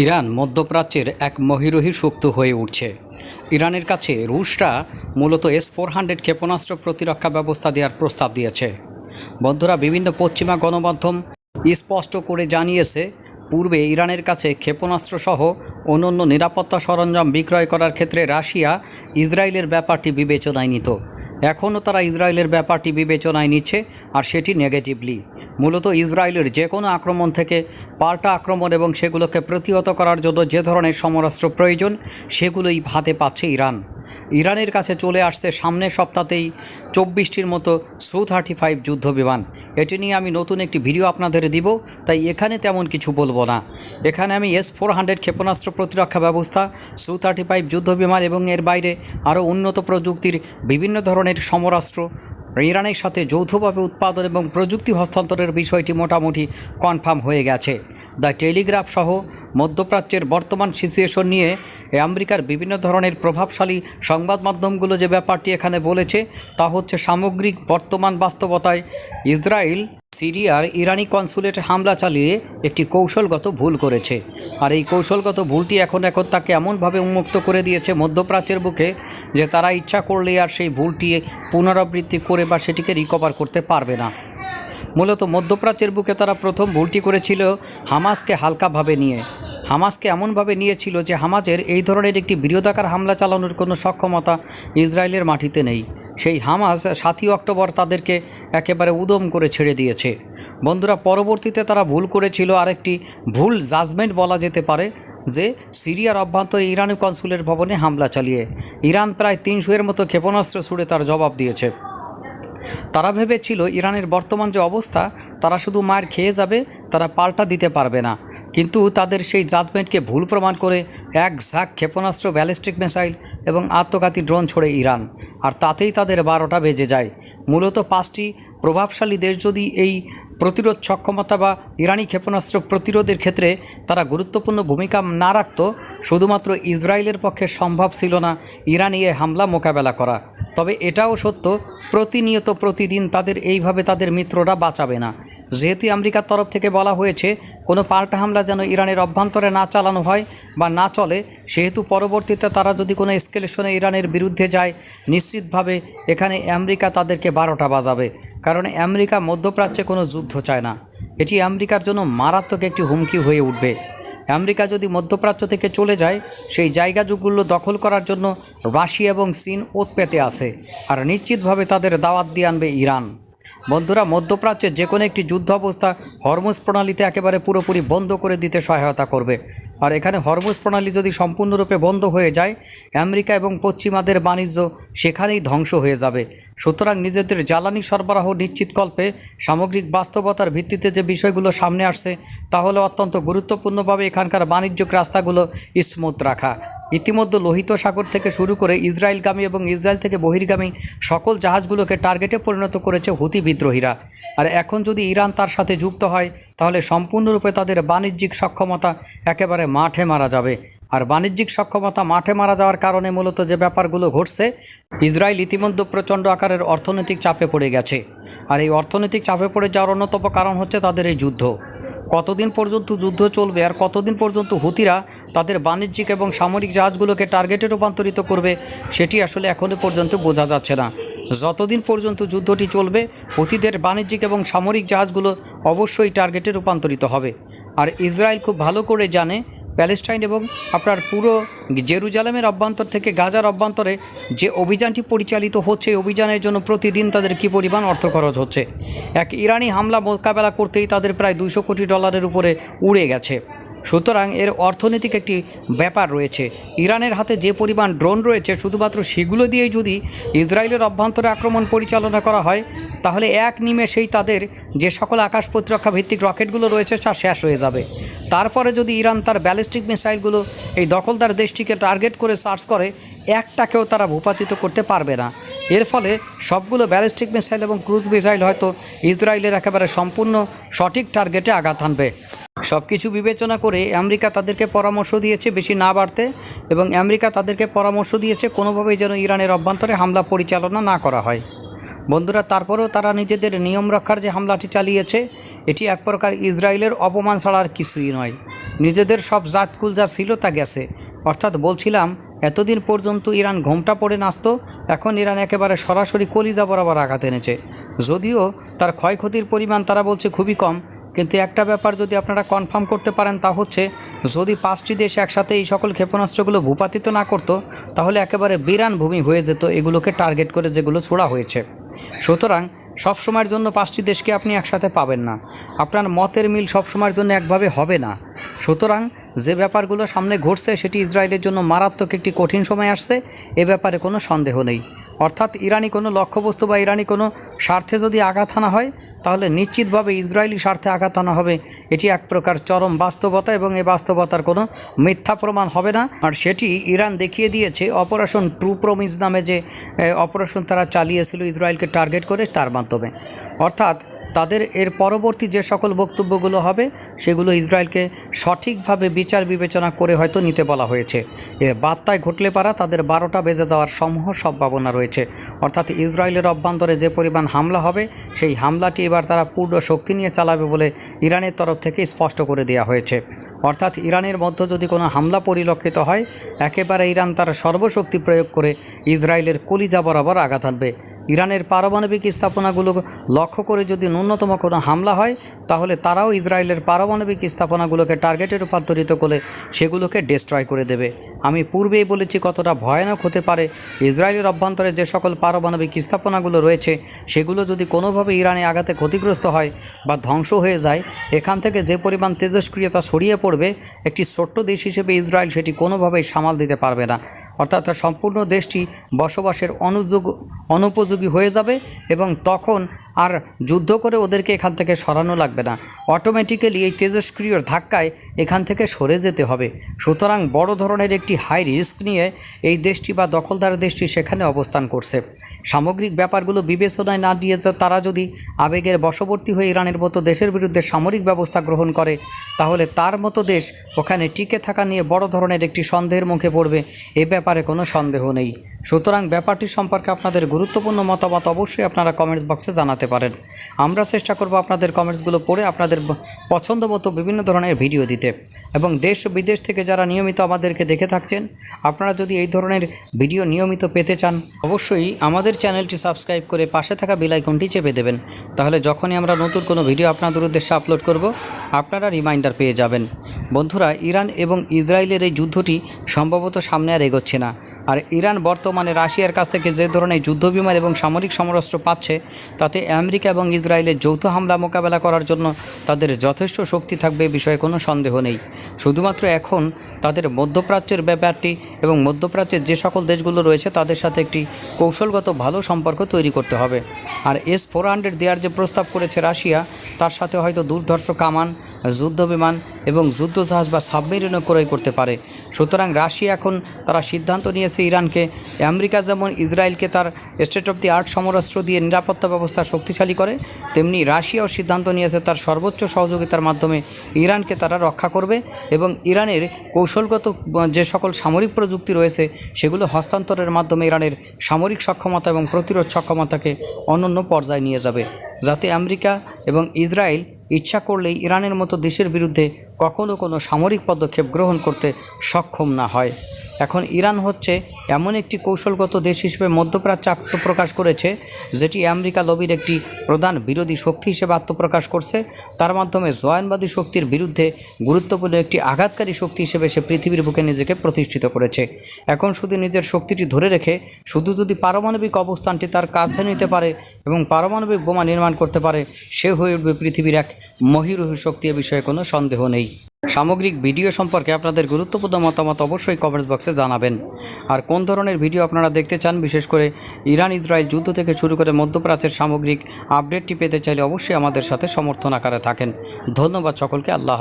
Iran মধ্যপ্রাচ্যের এক মহিরহী শক্তি হয়ে উঠছে। ইরানের কাছে রুশরা মূলত এস ফোর হান্ড্রেড ক্ষেপণাস্ত্র প্রতিরক্ষা ব্যবস্থা দেওয়ার প্রস্তাব দিয়েছে। বন্ধুরা, বিভিন্ন পশ্চিমা গণমাধ্যম স্পষ্ট করে জানিয়েছে, পূর্বে ইরানের কাছে ক্ষেপণাস্ত্র সহ অন্যান্য নিরাপত্তা সরঞ্জাম বিক্রয় করার ক্ষেত্রে রাশিয়া ইসরায়েলের ব্যাপারটি বিবেচনায় নিত। এখনও তারা ইসরায়েলের ব্যাপারটি বিবেচনায় নিচ্ছে আর সেটি নেগেটিভলি। মূলত ইসরায়েলের যে কোনো আক্রমণ থেকে পাল্টা আক্রমণ এবং সেগুলোকে প্রতিহত করার জন্য যে ধরনের সমরাস্ত্র প্রয়োজন, সেগুলোই হাতে পাচ্ছে ইরান। ইরানের কাছে চলে আসছে সামনের সপ্তাহতেই চব্বিশটির মতো সু থার্টি ফাইভ যুদ্ধ বিমান। এটি নিয়ে আমি নতুন একটি ভিডিও আপনাদের দিব, তাই এখানে তেমন কিছু বলব না। এখানে আমি এস ফোর হান্ড্রেড ক্ষেপণাস্ত্র প্রতিরক্ষা ব্যবস্থা সু থার্টি ফাইভ যুদ্ধ বিমান এবং এর বাইরে আরও উন্নত প্রযুক্তির বিভিন্ন ধরনের সমরাস্ত্র ইরানের সাথে যৌথভাবে উৎপাদন এবং প্রযুক্তি হস্তান্তরের বিষয়টি মোটামুটি কনফার্ম হয়ে গেছে। দ্য টেলিগ্রাফ সহ মধ্যপ্রাচ্যের বর্তমান সিচুয়েশন নিয়ে আমেরিকার বিভিন্ন ধরনের প্রভাবশালী সংবাদ মাধ্যমগুলো যে ব্যাপারটি এখানে বলেছে, তা হচ্ছে সামগ্রিক বর্তমান বাস্তবতায় ইসরায়েল, সিরিয়ার ইরানি কনসুলেট হামলা চালিয়ে একটি কৌশলগত ভুল করেছে। আর এই কৌশলগত ভুলটি এখন এখন তাকে এমনভাবে উন্মুক্ত করে দিয়েছে মধ্যপ্রাচ্যের বুকে যে তারা ইচ্ছা করলে আর সেই ভুলটি পুনরাবৃত্তি করে বা সেটিকে রিকভার করতে পারবে না। মূলত মধ্যপ্রাচ্যের বুকে তারা প্রথম ভুলটি করেছিল হামাসকে হালকাভাবে নিয়ে। হামাসকে এমনভাবে নিয়েছিল যে হামাজের এই ধরনের একটি বৃহদাকার হামলা চালানোর কোনো সক্ষমতা ইসরায়েলের মাটিতে নেই। সেই হামাস সাতই অক্টোবর তাদেরকে একেবারে উদম করে ছেড়ে দিয়েছে। বন্ধুরা, পরবর্তীতে তারা ভুল করেছিল। আরেকটি ভুল জাজমেন্ট বলা যেতে পারে যে, সিরিয়ার অভ্যন্তরে ইরানি কনসুলের ভবনে হামলা চালিয়ে ইরান প্রায় তিনশো এর মতো ক্ষেপণাস্ত্র ছুড়ে তার জবাব দিয়েছে। তারা ভেবেছিল, ইরানের বর্তমান যে অবস্থা, তারা শুধু মার খেয়ে যাবে, তারা পাল্টা দিতে পারবে না। কিন্তু তাদের সেই জাজমেন্টকে ভুল প্রমাণ করে এক ঝাঁক ক্ষেপণাস্ত্র, ব্যালিস্টিক মিসাইল এবং আত্মঘাতী ড্রোন ছোড়ে ইরান। আর তাতেই তাদের বারোটা বেজে যায়। মূলত পাঁচটি প্রভাবশালী দেশ যদি এই প্রতিরোধ সক্ষমতা বা ইরানি ক্ষেপণাস্ত্র প্রতিরোধের ক্ষেত্রে তারা গুরুত্বপূর্ণ ভূমিকা না রাখত, শুধুমাত্র ইসরায়েলের পক্ষে সম্ভব ছিল না ইরানি এ হামলা মোকাবেলা করা। তবে এটাও সত্য, প্রতিনিয়ত প্রতিদিন তাদের এইভাবে তাদের মিত্ররা বাঁচাবে না। যেহেতু আমেরিকার তরফ থেকে বলা হয়েছে, কোনো পাল্টা হামলা যেন ইরানের অভ্যন্তরে না চালানো হয় বা না চলে, সেহেতু পরবর্তীতে তারা যদি কোনো এসকেলেশনে ইরানের বিরুদ্ধে যায়, নিশ্চিতভাবে এখানে আমেরিকা তাদেরকে বারোটা বাজাবে। কারণ আমেরিকা মধ্যপ্রাচ্যে কোনো যুদ্ধ চায় না। এটি আমেরিকার জন্য মারাত্মক একটি হুমকি হয়ে উঠবে। আমেরিকা যদি মধ্যপ্রাচ্য থেকে চলে যায়, সেই জায়গাগুলো দখল করার জন্য রাশিয়া এবং চীন ওত পেতে আসে আর নিশ্চিতভাবে তাদের দাওয়াত দিয়ে আনবে ইরান। বন্ধুরা, মধ্যপ্রাচ্যে যে কোনো একটি যুদ্ধ অবস্থা হরমুজ প্রণালীতে একেবারে পুরোপুরি বন্ধ করে দিতে সহায়তা করবে। আর এখানে হরমুজ প্রণালী যদি সম্পূর্ণরূপে বন্ধ হয়ে যায়, আমেরিকা এবং পশ্চিমাদের বাণিজ্য সেখানেই ধ্বংস হয়ে যাবে। সুতরাং নিজেদের জ্বালানি সরবরাহ নিশ্চিতকল্পে সামগ্রিক বাস্তবতার ভিত্তিতে যে বিষয়গুলো সামনে আসছে, তা হলো অত্যন্ত গুরুত্বপূর্ণভাবে এখানকার বাণিজ্যিক রাস্তাগুলো স্মুথ রাখা। ইতিমধ্যে লোহিত সাগর থেকে শুরু করে ইসরায়েলগামী এবং ইসরায়েল থেকে বহির্গামী সকল জাহাজগুলোকে টার্গেটে পরিণত করেছে হুতি বিদ্রোহীরা। আর এখন যদি ইরান তার সাথে যুক্ত হয়, তাহলে সম্পূর্ণরূপে তাদের বাণিজ্যিক সক্ষমতা একেবারে মাঠে মারা যাবে। আর বাণিজ্যিক সক্ষমতা মাঠে মারা যাওয়ার কারণে মূলত যে ব্যাপারগুলো ঘটছে, ইসরায়েল ইতিমধ্যে প্রচণ্ড আকারের অর্থনৈতিক চাপে পড়ে গেছে। আর এই অর্থনৈতিক চাপে পড়ে যাওয়ার অন্যতম কারণ হচ্ছে তাদের এই যুদ্ধ। কতদিন পর্যন্ত যুদ্ধ চলবে আর কতদিন পর্যন্ত হুতিরা তাদের বাণিজ্যিক এবং সামরিক জাহাজগুলোকে টার্গেটে রূপান্তরিত করবে, সেটি আসলে এখনও পর্যন্ত বোঝা যাচ্ছে না। যতদিন পর্যন্ত যুদ্ধটি চলবে হুতিদের বাণিজ্যিক এবং সামরিক জাহাজগুলো অবশ্যই টার্গেটে রূপান্তরিত হবে। আর ইসরায়েল খুব ভালো করে জানে, প্যালেস্টাইন এবং আপনার পুরো জেরুজালেমের অভ্যন্তর থেকে গাজার অভ্যন্তরে যে অভিযানটি পরিচালিত হচ্ছে অভিযানের জন্য প্রতিদিন তাদের কী পরিমাণ অর্থ খরচ হচ্ছে? এক ইরানি হামলা মোকাবেলা করতেই তাদের প্রায় দুশো কোটি ডলারের উপরে উড়ে গেছে। সুতরাং এর অর্থনৈতিক একটি ব্যাপার রয়েছে। ইরানের হাতে যে পরিমাণ ড্রোন রয়েছে, শুধুমাত্র সেগুলো দিয়েই যদি ইসরায়েলের অভ্যন্তরে আক্রমণ পরিচালনা করা হয়, তাহলে এক নিমেষেই তাদের যে সকল আকাশ প্রতিরক্ষা ভিত্তিক রকেটগুলো রয়েছে, তা শেষ হয়ে যাবে। তারপরে যদি ইরান তার ব্যালিস্টিক মিসাইলগুলো এই দখলদার দেশটিকে টার্গেট করে সার্চ করে, একটাকেও তারা ভূপাতিত করতে পারবে না। এর ফলে সবগুলো ব্যালিস্টিক মিসাইল এবং ক্রুজ মিসাইল হয়তো ইসরায়েলের একেবারে সম্পূর্ণ সঠিক টার্গেটে আঘাত হানবে সব কিছু বিবেচনা করে আমেরিকা তাদেরকে পরামর্শ দিয়েছে বেশি না বাড়তে এবং আমেরিকা তাদেরকে পরামর্শ দিয়েছে কোনোভাবেই যেন ইরানের অভ্যন্তরে হামলা পরিচালনা না করা হয়। বন্ধুরা, তারপরেও তারা নিজেদের নিয়ম রক্ষার যে হামলাটি চালিয়েছে, এটি এক প্রকার ইসরায়েলের অপমান ছাড়া আর কিছুই নয়। নিজেদের সব জাতকুল যা ছিল তা গেছে। অর্থাৎ বলছিলাম, এতদিন পর্যন্ত ইরান ঘোমটা পড়ে নাচত, এখন ইরান একেবারে সরাসরি কলিজা বরাবর আঘাত এনেছে। যদিও তার ক্ষয়ক্ষতির পরিমাণ তারা বলছে খুবই কম কিন্তু একটা ব্যাপার যদি আপনারা কনফার্ম করতে পারেন তা হচ্ছে, যদি পাঁচটি দেশ একসাথে এই সকল ক্ষেপণাস্ত্রগুলো ভূপাতিত না করতো, তাহলে একেবারে বিরান ভূমি হয়ে যেত এগুলোকে টার্গেট করে যেগুলো ছোড়া হয়েছে। সুতরাং সব সময়ের জন্য পাঁচটি দেশকে আপনি একসাথে পাবেন না। আপনার মতের মিল সব সময়ের জন্য একভাবে হবে না। সুতরাং যে ব্যাপারগুলো সামনে ঘটছে সেটি ইসরায়েলের জন্য মারাত্মক একটি কঠিন সময় আসছে, এ ব্যাপারে কোনো সন্দেহ নেই। অর্থাৎ ইরানি কোনো লক্ষ্যবস্তু বা ইরানি কোনো স্বার্থে যদি আঘাত আনা হয়, তাহলে নিশ্চিতভাবে ইসরায়েলি স্বার্থে আঘাত আনা হবে। এটি এক প্রকার চরম বাস্তবতা এবং এই বাস্তবতার কোনো মিথ্যা প্রমাণ হবে না। আর সেটি ইরান দেখিয়ে দিয়েছে অপারেশন ট্রু প্রমিস নামে যে অপারেশন তারা চালিয়েছিল ইসরায়েলকে টার্গেট করে তার মাধ্যমে। অর্থাৎ তাদের এর পরবর্তী যে সকল বক্তব্যগুলো হবে, সেগুলো ইসরায়েলকে সঠিকভাবে বিচার বিবেচনা করে হয়তো নিতে বলা হয়েছে। এর বার্তায় ঘটলে পারা তাদের বারোটা বেজে যাওয়ার সমূহ সম্ভাবনা রয়েছে। অর্থাৎ ইসরায়েলের অভ্যন্তরে যে পরিমাণ হামলা হবে, সেই হামলাটি এবার তারা পূর্ণ শক্তি নিয়ে চালাবে বলে ইরানের তরফ থেকে স্পষ্ট করে দেওয়া হয়েছে। অর্থাৎ ইরানের মধ্যে যদি কোনো হামলা পরিলক্ষিত হয়, একেবারে ইরান তার সর্বশক্তি প্রয়োগ করে ইসরায়েলের কলিজা বরাবর আঘাত আনবে। ইরানের পারমাণবিক স্থাপনাগুলো লক্ষ্য করে যদি ন্যূনতম কোনো হামলা হয় তাহলে তারাও ইসরায়েলের পারমাণবিক স্থাপনাগুলোকে টার্গেটে রূপান্তরিত করে সেগুলোকে ডিস্ট্রয় করে দেবে। আমি পূর্বেই বলেছি কতটা ভয়ানক হতে পারে। ইসরায়েলের অভ্যন্তরে যে সকল পারমাণবিক স্থাপনাগুলো রয়েছে, সেগুলো যদি কোনোভাবে ইরানে আঘাতে ক্ষতিগ্রস্ত হয় বা ধ্বংস হয়ে যায়, এখান থেকে যে পরিমাণ তেজস্ক্রিয়তা ছড়িয়ে পড়বে, একটি ছোট্ট দেশ হিসেবে ইসরায়েল সেটি কোনোভাবেই সামাল দিতে পারবে না। অর্থাৎ সম্পূর্ণ দেশটি বসবাসের অনুযোগ, অনুপযোগী হয়ে যাবে এবং তখন আর যুদ্ধ করে ওদেরকে এখান থেকে সরানো লাগবে না। অটোমেটিক্যালি এই তেজস্ক্রিয়র ধাক্কায় এখান থেকে সরে যেতে হবে। সুতরাং বড় ধরনের একটি হাই রিস্ক নিয়ে এই দেশটি বা দখলদার দেশটি সেখানে অবস্থান করছে। সামগ্রিক ব্যাপারগুলো বিবেচনায় না দিয়েছে তারা যদি আবেগের বশবর্তী হয়ে ইরানের মতো দেশের বিরুদ্ধে সামরিক ব্যবস্থা গ্রহণ করে, তাহলে তার মতো দেশ ওখানে টিকে থাকা নিয়ে বড় ধরনের একটি সন্দেহের মুখে পড়বে, এ ব্যাপারে কোনো সন্দেহ নেই। সুতরাং ব্যাপারটি সম্পর্কে আপনাদের গুরুত্বপূর্ণ মতামত অবশ্যই আপনারা কমেন্টস বক্সে জানাতে পারেন। আমরা চেষ্টা করব আপনাদের কমেন্টসগুলো পড়ে আপনাদের ব- পছন্দ মতো বিভিন্ন ধরনের ভিডিও দিতে। এবং দেশ বিদেশ থেকে যারা নিয়মিত আমাদেরকে দেখে থাকছেন, আপনারা যদি এই ধরনের ভিডিও নিয়মিত পেতে চান, অবশ্যই আমাদের চ্যানেলটি সাবস্ক্রাইব করে পাশে থাকা বেল আইকনটি চেপে দেবেন। তাহলে যখনই আমরা নতুন কোনো ভিডিও আপনাদের উদ্দেশ্যে আপলোড করব, আপনারা রিমাইন্ডার পেয়ে যাবেন। বন্ধুরা, ইরান এবং ইসরায়েলের এই যুদ্ধটি সম্ভবত সামনে আর এগোচ্ছে না। আর ইরান বর্তমানে রাশিয়ার কাছ থেকে যে ধরনের যুদ্ধবিমান এবং সামরিক সমরাস্ত্র পাচ্ছে, তাতে আমেরিকা এবং ইসরায়েলের যৌথ হামলা মোকাবেলা করার জন্য তাদের যথেষ্ট শক্তি থাকবে বিষয়ে কোনো সন্দেহ নেই। শুধুমাত্র এখন তাদের মধ্যপ্রাচ্যের ব্যাপারটি এবং মধ্যপ্রাচ্যের যে সকল দেশগুলো রয়েছে তাদের সাথে একটি কৌশলগত ভালো সম্পর্ক তৈরি করতে হবে। আর এস ফোর হান্ড্রেড দেওয়ার যে প্রস্তাব করেছে রাশিয়া, তার সাথে হয়তো দুর্ধর্ষ কামান, যুদ্ধ বিমান এবং যুদ্ধজাহাজ বা সাবমেরিনও ক্রয় করতে পারে। সুতরাং রাশিয়া এখন তারা সিদ্ধান্ত নিয়েছে ইরানকে, আমেরিকা যেমন ইসরায়েলকে তার স্টেট অফ দি আর্ট সমরাস্ত্র দিয়ে নিরাপত্তা ব্যবস্থা শক্তিশালী করে, তেমনি রাশিয়াও সিদ্ধান্ত নিয়েছে তার সর্বোচ্চ সহযোগিতার মাধ্যমে ইরানকে তারা রক্ষা করবে এবং ইরানের কৌশলগত, যে সকল সামরিক প্রযুক্তি রয়েছে, সেগুলো হস্তান্তরের মাধ্যমে ইরানের সামরিক সক্ষমতা এবং প্রতিরোধ সক্ষমতাকে অনন্য পর্যায়ে নিয়ে যাবে। যাতে আমেরিকা এবং ইসরায়েল ইচ্ছা করলেই ইরানের মতো দেশের বিরুদ্ধে কখনো কোনো সামরিক পদক্ষেপ গ্রহণ করতে সক্ষম না হয়। এখন ইরান হচ্ছে এমন একটি কৌশলগত দেশ হিসেবে মধ্যপ্রাচ্যে আত্মপ্রকাশ করেছে, যেটি আমেরিকা লবির একটি প্রধান বিরোধী শক্তি হিসেবে আত্মপ্রকাশ করছে। তার মাধ্যমে জয়ানবাদী শক্তির বিরুদ্ধে গুরুত্বপূর্ণ একটি আঘাতকারী শক্তি হিসেবে সে পৃথিবীর বুকে নিজেকে প্রতিষ্ঠিত করেছে। এখন শুধু নিজের শক্তিটি ধরে রেখে, শুধু যদি পারমাণবিক অবস্থানটি তার কাছে নিতে পারে এবং পারমাণবিক বোমা নির্মাণ করতে পারে, সে হয়ে উঠবে পৃথিবীর এক মহিরুহ শক্তি এ বিষয়ে কোনো সন্দেহ নেই। সামগ্রিক ভিডিও সম্পর্কে আপনাদের গুরুত্বপূর্ণ মতামত অবশ্যই কমেন্ট বক্সে জানাবেন আর কোন ধরনের ভিডিও আপনারা দেখতে চান, বিশেষ করে ইরান ইসরায়েল যুদ্ধ থেকে শুরু করে মধ্যপ্রাচ্যের সামগ্রিক আপডেটটি পেতে চাইলে অবশ্যই আমাদের সাথে সমর্থন আকারে থাকেন ধন্যবাদ সকলকে, আল্লাহ।